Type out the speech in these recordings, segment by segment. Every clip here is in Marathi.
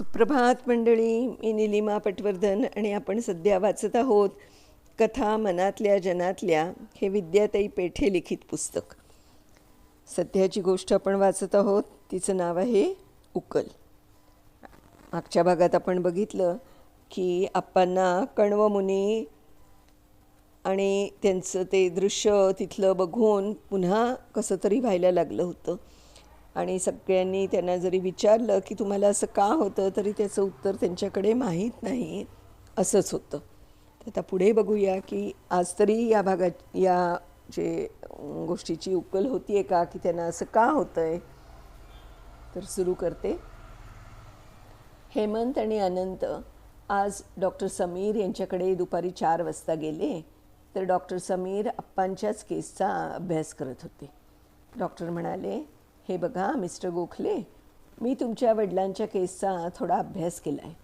सुप्रभात मंडळी मी निलिमा पटवर्धन आणि आपण सध्या वाचत आहोत कथा मनातल्या जनातल्या हे विद्याताई पेठे लिखित पुस्तक. सध्याची गोष्ट आपण वाचत आहोत तिचं नाव आहे उकल. मागच्या भागात आपण बघितलं की आप्पांना कण्वमुनी आणि त्यांचं ते दृश्य तिथलं बघून पुन्हा कसं तरी व्हायला लागलं होतं. आणि सगळ्यांनी त्यांना जरी विचारलं की तुम्हाला असं का होतं तरी त्याचं उत्तर त्यांच्याकडे माहीत नाही. असंच होतं. तर आता पुढे बघूया की आज तरी या भागात या जे गोष्टीची उकल होती आहे का की त्यांना असं का होतं आहे तर सुरू करते. हेमंत आणि अनंत आज डॉक्टर समीर यांच्याकडे दुपारी चार वाजता गेले तर डॉक्टर समीर आप्पांच्याच केसचा अभ्यास करत होते. डॉक्टर म्हणाले हे बघा मिस्टर गोखले मी तुमच्या वडिलांच्या केसचा थोडा अभ्यास केला आहे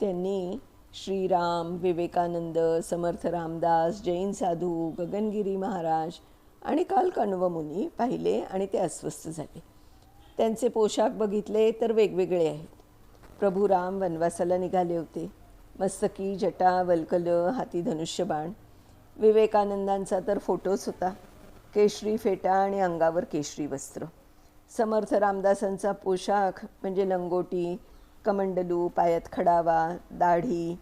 त्यांनी श्रीराम विवेकानंद समर्थ रामदास जैन साधू गगनगिरी महाराज आणि काल कण्वमुनी पाहिले आणि ते अस्वस्थ झाले. त्यांचे पोशाख बघितले तर वेगवेगळे आहेत. प्रभू राम वनवासाला निघाले होते. मस्तकी जटा वल्कल हाती धनुष्यबाण. विवेकानंदांचा तर फोटोच होता. केशरी फेटा आणि अंगावर केशरी वस्त्र. समर्थ रामदासांचा पोशाख म्हणजे लंगोटी कमंडलू पायात खडावा दाढी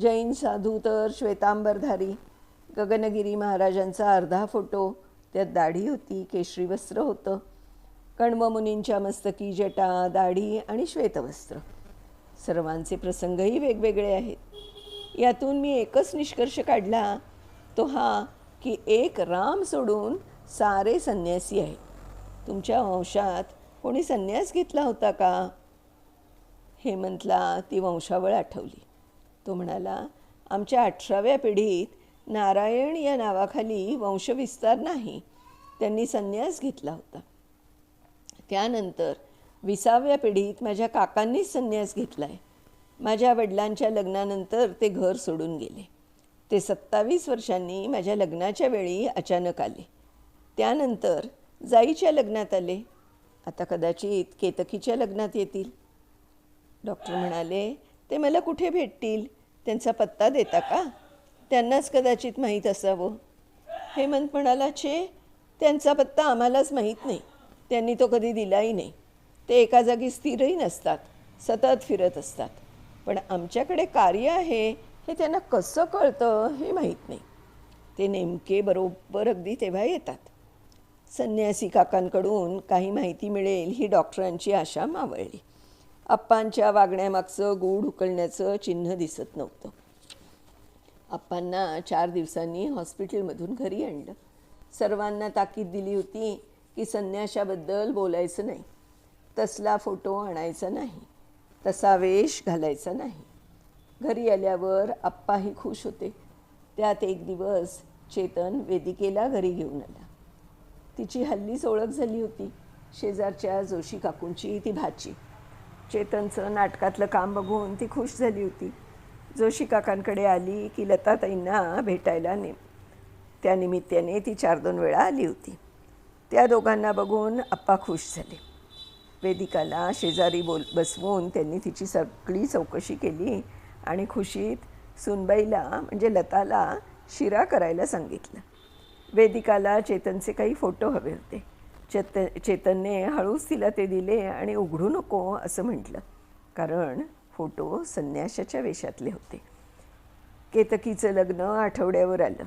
जैन साधू तर श्वेतांबरधारी. गगनगिरी महाराजांचा अर्धा फोटो त्यात दाढी होती केशरी वस्त्र होतं. कण्वमुनींच्या मस्तकी जटा दाढी आणि श्वेतवस्त्र. सर्वांचे प्रसंगही वेगवेगळे आहेत. यातून मी एकच निष्कर्ष काढला तो हा की एक राम सोडून सारे संन्यासी आहेत. तुमच्या वंशात कोणी संन्यास घेतला होता का? हेमंतला ती वंशावळ आठवली. तो म्हणाला आमच्या अठराव्या पिढीत नारायण या नावाखाली वंशविस्तार नाही. त्यांनी संन्यास घेतला होता. त्यानंतर विसाव्या पिढीत माझ्या काकांनीच संन्यास घेतला आहे माझ्या वडिलांच्या लग्नानंतर ते घर सोडून गेले. ते सत्तावीस वर्षांनी माझ्या लग्नाच्या वेळी अचानक आले. त्यानंतर जाईच्या लग्नात आले. आता कदाचित केतकीच्या लग्नात येतील. डॉक्टर म्हणाले ते मला कुठे भेटतील? त्यांचा पत्ता देता का? त्यांनाच कदाचित माहीत असावं. हेमंत म्हणाला छे त्यांचा पत्ता आम्हालाच माहीत नाही. त्यांनी तो कधी दिलाही नाही. ते एका जागी स्थिरही नसतात सतत फिरत असतात. पण आमच्याकडे कार्य आहे हे त्यांना कसं कळतं हे माहीत नाही. ते नेमके बरोबर अगदी तेव्हा येतात. संन्यासी काकांकडून काही माहिती मिळेल ही डॉक्टरांची आशा मावळली. अप्पांच्या वागण्यामागचं गूढ उकळण्याचं चिन्ह दिसत नव्हतं. अप्पांना चार दिवसांनी हॉस्पिटलमधून घरी आणलं. सर्वांना ताकीद दिली होती की संन्याशाबद्दल बोलायचं नाही. तसला फोटो आणायचा नाही. तसा वेश घालायचा नाही. घरी आल्यावर आप्पाही खुश होते. त्यात एक दिवस चेतन वेदिकेला घरी घेऊन आला. तिची हल्लीच ओळख झाली होती. शेजारच्या जोशी काकूंची ती भाची. चेतनचं नाटकातलं काम बघून ती खुश झाली होती. जोशी काकांकडे आली की लताताईंना भेटायला ने त्यानिमित्ताने ती चार दोन वेळा आली होती. त्या दोघांना बघून आप्पा खुश झाले. वेदिकाला शेजारी बोल बसवून त्यांनी तिची सगळी चौकशी केली आणि खुशीत सुनबाईला म्हणजे लताला शिरा करायला सांगितलं. वेदिकाला चेतनचे काही फोटो हवे होते. चेत चेतनने हळूच तिला ते दिले आणि उघडू नको असं म्हटलं. कारण फोटो संन्याशाच्या वेशातले होते. केतकीचं लग्न आठवड्यावर आलं.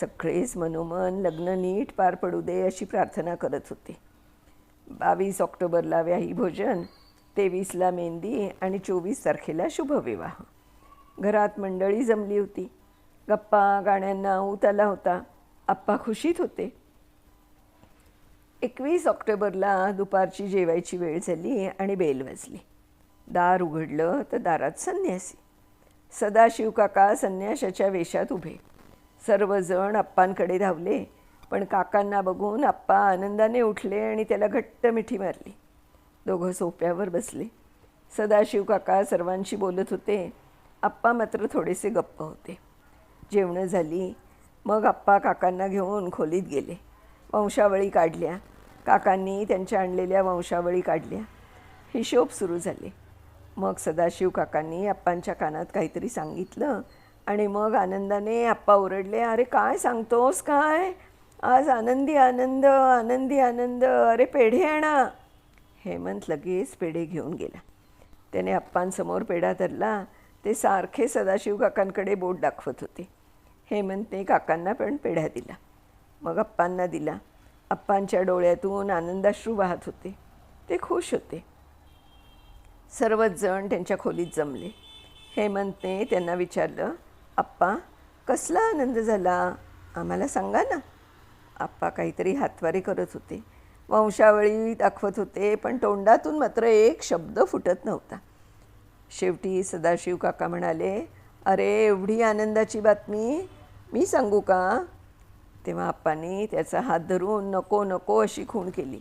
सगळेच मनोमन लग्न नीट पार पडू दे अशी प्रार्थना करत होते. बावीस ऑक्टोबरला व्याही भोजन तेवीसला मेहंदी आणि चोवीस तारखेला शुभविवाह. घरात मंडळी जमली होती. गप्पा गाण्यांना ऊत आला होता. आप्पा खुशीत होते. एकवीस ऑक्टोबरला दुपारची जेवायची वेळ झाली आणि बेल वाजली. दार उघडलं तर दारात संन्यासी. सदाशिव काका संन्याशाच्या वेशात उभे. सर्वजण आप्पांकडे धावले पण काकांना बघून आप्पा आनंदाने उठले आणि त्याला घट्ट मिठी मारली. दोघं सोप्यावर बसले. सदाशिव काका सर्वांशी बोलत होते. आप्पा मात्र थोडेसे गप्प होते. जेवणं झाली मग आप्पा काकांना घेऊन खोलीत गेले. वंशावळी काढल्या. काकांनी त्यांच्या आणलेल्या वंशावळी काढल्या. हिशोब सुरू झाले. मग सदाशिव काकांनी आप्पांच्या कानात काहीतरी सांगितलं आणि मग आनंदाने आप्पा ओरडले अरे काय सांगतोस काय? आज आनंदी आनंद आनंदी आनंद अरे पेढे आणा. हेमंत लगेच पेढे घेऊन गेला. त्याने आप्पांसमोर पेढा धरला. ते सारखे सदाशिव काकांकडे बोट दाखवत होते. हेमंतने काकांना पण पेढा दिला. मग अप्पांना दिला. अप्पांच्या डोळ्यातून आनंदाश्रू वाहत होते. ते खुश होते. सर्वच जण त्यांच्या खोलीत जमले. हेमंतने त्यांना विचारलं आप्पा कसला आनंद झाला? आम्हाला सांगा ना. आप्पा काहीतरी हातवारे करत होते. वंशावळी दाखवत होते पण तोंडातून मात्र एक शब्द फुटत नव्हता. शेवटी सदाशिव काका म्हणाले अरे एवढी आनंदाची बातमी मी सांगू का? तेव्हा आप्पांनी त्याचा हात धरून नको नको अशी खूण केली.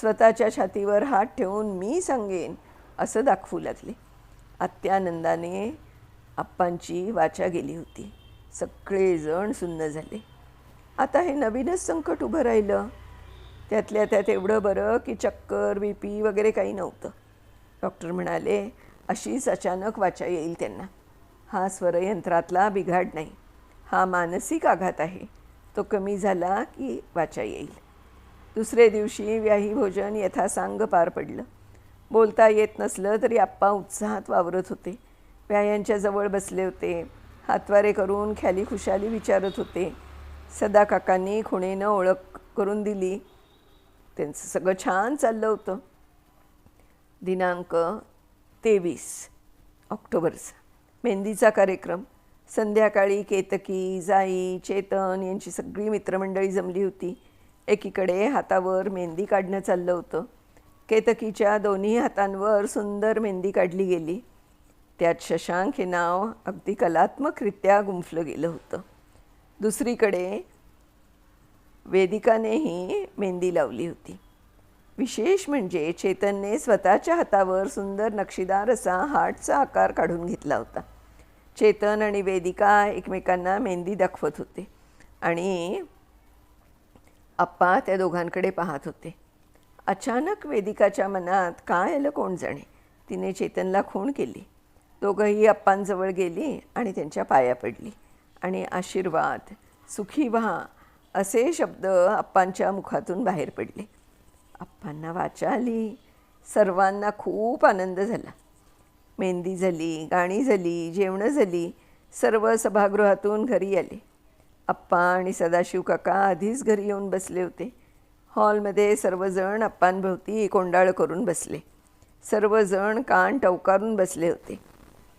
स्वतःच्या छातीवर हात ठेवून मी सांगेन असं दाखवू लागले. अत्यानंदाने आप्पांची वाचा गेली होती. सगळेजण सुन्न झाले. आता हे नवीनच संकट उभं राहिलं. त्यातल्या त्यात एवढं बरं की चक्कर बी पी वगैरे काही नव्हतं. डॉक्टर म्हणाले अशीच अचानक वाचा येईल त्यांना. हा स्वरयंत्रातला बिघाड नाही. हा मानसिक आघात आहे. तो कमी झाला की वाचा येईल. दुसरे दिवशी व्याही भोजन यथासांग पार पडलं. बोलता येत नसलं तरी आप्पा उत्साहात वावरत होते. व्यायांच्या जवळ बसले होते. हातवारे करून ख्याली खुशाली विचारत होते. सदा काकांनी खुणेनं ओळख करून दिली. त्यांचं सगळं छान चाललं होतं. दिनांक तेवीस ऑक्टोबरचा. मेहंदीचा कार्यक्रम. संध्याकाळी केतकी जाई चेतन यांची सगळी मित्रमंडळी जमली होती. एकीकडे हातावर मेहंदी काढणं चाललं होतं. केतकीच्या दोन्ही हातांवर सुंदर मेहंदी काढली गेली. त्यात शशांक हे नाव अगदी कलात्मकरित्या गुंफलं गेलं होतं. दुसरीकडे वेदिकानेही मेहंदी लावली होती. विशेष म्हणजे चेतनने स्वतःच्या हातावर सुंदर नक्षीदार असा हार्टचा आकार काढून घेतला होता. चेतन आणि वेदिका एकमेकांना मेहंदी दाखवत होते. आणि आप्पा त्या दोघांकडे पाहत होते. अचानक वेदिकाच्या मनात काय आलं कोण जाणे तिने चेतनला खूण केली. दोघंही अप्पांजवळ गेली आणि त्यांच्या पाया पडली. आणि आशीर्वाद सुखी व्हा असे शब्द अप्पांच्या मुखातून बाहेर पडले. अप्पांना वाचा आली. सर्वांना खूप आनंद झाला. मेहंदी झाली गाणी झाली जेवणं झाली सर्व सभागृहातून घरी आले. अप्पा आणि सदाशिव काका आधीच घरी येऊन बसले होते. हॉलमध्ये सर्वजण अप्पांभोवती कोंडाळ करून बसले. सर्वजण कान टवकारून बसले होते.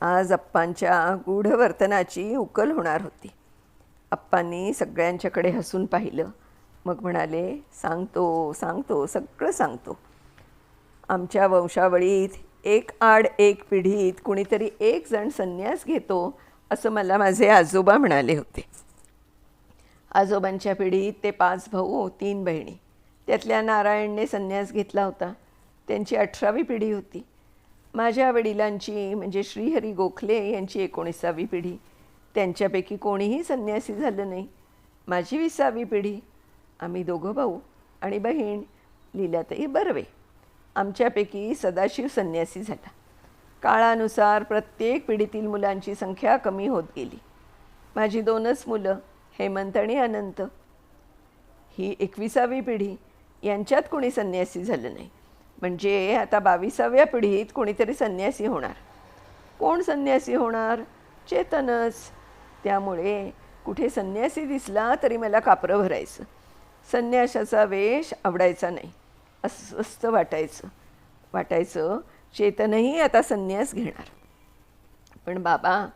आज अप्पांच्या गूढ वर्तनाची उकल होणार होती. अप्पांनी सगळ्यांच्याकडे हसून पाहिलं. मग म्हणाले सांगतो सांगतो सगळं सांगतो. आमच्या वंशावळीत एक आड एक पिढीत कुणीतरी एक जण संन्यास घेतो असं मला माझे आजोबा म्हणाले होते. आजोबांच्या पिढीत ते पाच भाऊ तीन बहिणी. त्यातल्या नारायणने संन्यास घेतला होता. त्यांची अठरावी पिढी होती. माझ्या वडिलांची म्हणजे श्रीहरी गोखले यांची एकोणीसावी पिढी. त्यांच्यापैकी कोणीही संन्यासी झालं नाही. माझी विसावी पिढी. आम्ही दोघं भाऊ आणि बहीण. लीलाताई बरवे. आमच्यापैकी सदाशिव संन्यासी झाला. काळानुसार प्रत्येक पिढीतील मुलांची संख्या कमी होत गेली. माझी दोनच मुलं हेमंत आणि अनंत. ही एकविसावी पिढी यांच्यात कोणी संन्यासी झालं नाही. म्हणजे आता बावीसाव्या पिढीत कोणीतरी संन्यासी होणार. कोण संन्यासी होणार? चेतनच. त्यामुळे कुठे संन्यासी दिसला तरी मला कापरं भरायचं. संन्यासाचा वेश आवडायचा नाही. अस्वस्थ वाटायचं. वाटायचं चेतनही आता संन्यास घेणार. पण बाबा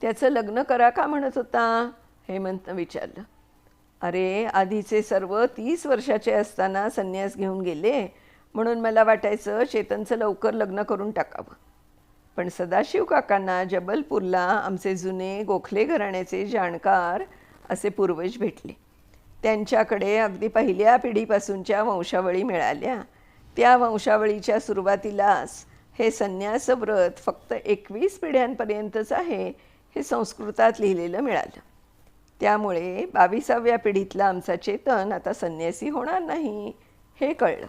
त्याचं लग्न करा का म्हणत होता? हेमंतनं विचारलं. अरे आधीचे सर्व तीस वर्षाचे असताना संन्यास घेऊन गेले म्हणून मला वाटायचं चेतनचं लवकर लग्न करून टाकावं. पण सदाशिव काकांना जबलपूरला आमचे जुने गोखले घराण्याचे जाणकार असे पूर्वज भेटले. त्यांच्याकडे अगदी पहिल्या पिढीपासूनच्या वंशावळी मिळाल्या. त्या वंशावळीच्या सुरुवातीलाच हे संन्यास व्रत फक्त एकवीस पिढ्यांपर्यंतच आहे हे संस्कृतात लिहिलेलं मिळालं. त्यामुळे बावीसाव्या पिढीतला आमचा चेतन आता संन्यासी होणार नाही हे कळलं.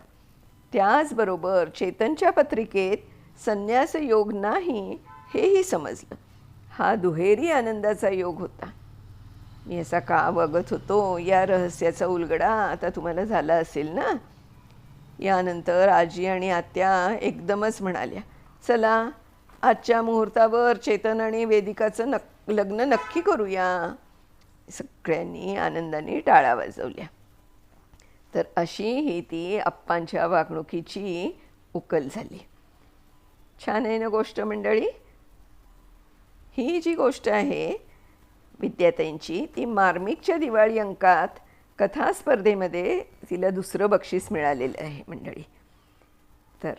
त्याचबरोबर चेतनच्या पत्रिकेत संन्यास योग नाही हेही समजलं. हा दुहेरी आनंदाचा योग होता. मी असा का वागत होतो? या रहस्याचा उलगडा आता तुम्हाला झाला असेल ना? यानंतर आजी आणि आत्या एकदमच म्हणाल्या चला आजच्या मुहूर्तावर चेतन आणि वेदिकाचं नक लग्न नक्की करूया. सगळ्यांनी आनंदाने टाळा वाजवल्या. तर अशी ही ती अप्पांच्या वागणुकीची उकल झाली. छान आहे ना गोष्ट मंडळी? ही जी गोष्ट आहे विद्याताईंची ती मार्मिकच्या दिवाळी अंकात कथा स्पर्धेमध्ये तिला दुसरं बक्षीस मिळालेलं आहे मंडळी. तर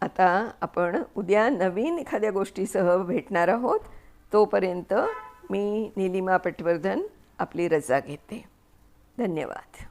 आता आपण उद्या नवीन एखाद्या गोष्टीसह भेटणार आहोत. तोपर्यंत मी निलिमा पटवर्धन आपली रजा घेते. धन्यवाद.